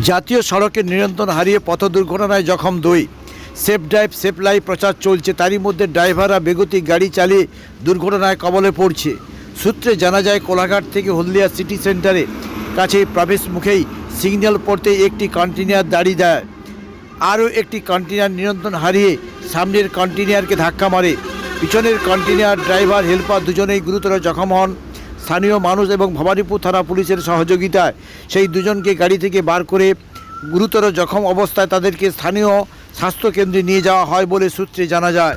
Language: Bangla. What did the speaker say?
জাতীয় সড়কের নিয়ন্ত্রণ হারিয়ে পথ দুর্ঘটনায় জখম দুই। সেফ ড্রাইভ, সেফ লাইফ প্রচার চলছে, তারই মধ্যে ড্রাইভাররা বেগতিক গাড়ি চালিয়ে দুর্ঘটনায় কবলে পড়ছে। সূত্রে জানা যায়, কোলাঘাট থেকে হলদিয়া সিটি সেন্টারে কাছে প্রবেশ মুখেই সিগন্যাল পড়তে একটি কন্টেনার দাঁড়িয়ে দেয় আরও একটি কন্টেনার নিয়ন্ত্রণ হারিয়ে সামনের কন্টেনারকে ধাক্কা মারে। পিছনের কন্টেনার ড্রাইভার, হেল্পার দুজনেই গুরুতর জখম হন। স্থানীয় মানুষ এবং ভবানীপুর থানা পুলিশের সহযোগিতায় সেই দুজনকে গাড়ি থেকে বার করে গুরুতর জখম অবস্থায় তাদেরকে স্থানীয় স্বাস্থ্যকেন্দ্রে নিয়ে যাওয়া হয় বলে সূত্রে জানা যায়।